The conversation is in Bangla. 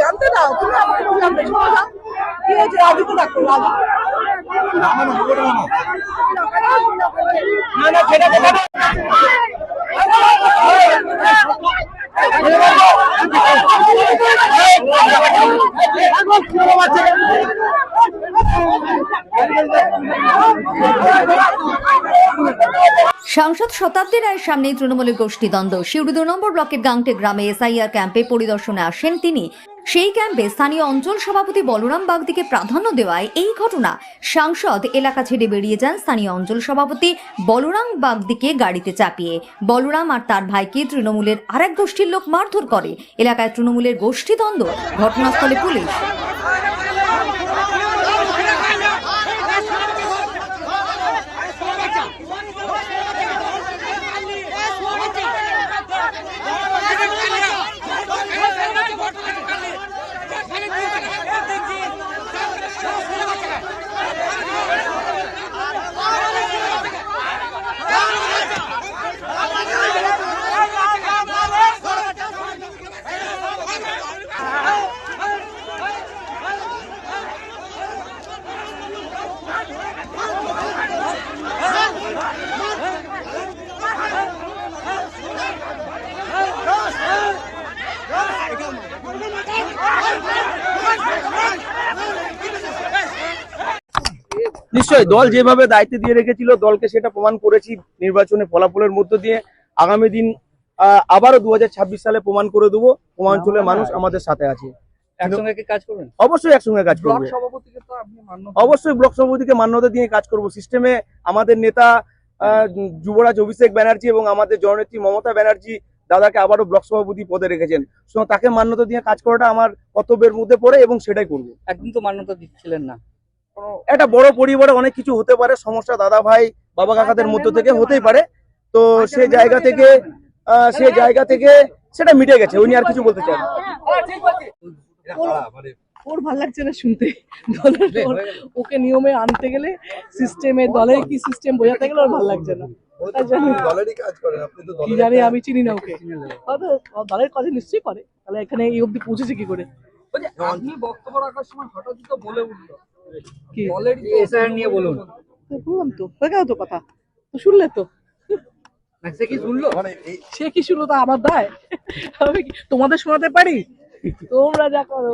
জানতে দাও তুমি আমাকে জানতে শোনো না কি হয়েছে রাজুকে ডাকো রাজু। না না সেটা না। সাংসদ শতাব্দী রায়ের সামনে তৃণমূলের গোষ্ঠী দ্বন্দ্ব। শিউড়ি দু নম্বর ব্লকের গাংটে গ্রামে এসআইআর ক্যাম্পে পরিদর্শনে আসেন তিনি। সেই ক্যাম্পে স্থানীয় অঞ্চল সভাপতি বলরাম বাগদিকে প্রাধান্য দেওয়ায় এই ঘটনা। সাংসদ এলাকা ছেড়ে বেরিয়ে যান স্থানীয় অঞ্চল সভাপতি বলরাম বাগদিকে গাড়িতে চাপিয়ে। বলরাম আর তার ভাইকে তৃণমূলের আরেক গোষ্ঠীর লোক মারধর করে। এলাকায় তৃণমূলের গোষ্ঠীদ্বন্দ্ব, ঘটনাস্থলে পুলিশ। নিশ্চয়ই দল যেভাবে দায়িত্ব দিয়ে রেখেছিল দলকে সেটা প্রমাণ করেছি নির্বাচনে ফলাফলের মধ্য দিয়ে। আগামী দিন আবারও দুহাজার ছাব্বিশ সালে প্রমাণ করে দেবো পূর্বাঞ্চলের মানুষ আমাদের সাথে আছে। অবশ্যই একসঙ্গে কাজ করব। অবশ্যই ব্লক সভাপতিকে মান্যতা দিয়ে কাজ করব। সিস্টেমে আমাদের নেতা যুবরাজ অভিষেক ব্যানার্জি এবং আমাদের জননেত্রী মমতা ব্যানার্জি দাদাকে আবারও ব্লক সভাপতি পদে রেখেছেন। সুতরাং তাকে মান্যতা দিয়ে কাজ করাটা আমার কর্তব্যের মধ্যে পড়ে এবং সেটাই করব। একদিন তো মান্যতা দিচ্ছিলেন না। একটা বড় পরিবারে অনেক কিছু হতে পারে সমস্যা দাদা ভাই বাবা কাকাদের মধ্য থেকে হতেই পারে। তো সে জায়গা থেকে আহ, সে জায়গা থেকে সেটা মিটে গেছে উনি আর কিছু বলতে চান ওর ভালো লাগছে না শুনতে। দলের ওকে নিয়মে আনতে গেলে সিস্টেমে দলের কি সিস্টেম বোঝাতে গেলে ওর ভালো লাগছে না। কি জানি আমি চিনি না ওকে। হয়তো ও দলের কাজে নিশ্চয়ই করে। তাহলে এখানে এই পৌঁছেছে কি করে? আপনি বক্তব্য রাখার সময় হঠাৎ তো বলে উঠল। কি? দলের এসআইআর নিয়ে বলুন। তো বললাম তো হয়ে গেল তো কথা। তো শুনলে তো। সে কি শুনলো? মানে সে কি শুনলো তা আমার দায়? আমি কি তোমাদের শোনাতে পারি? তোমরা যা করো।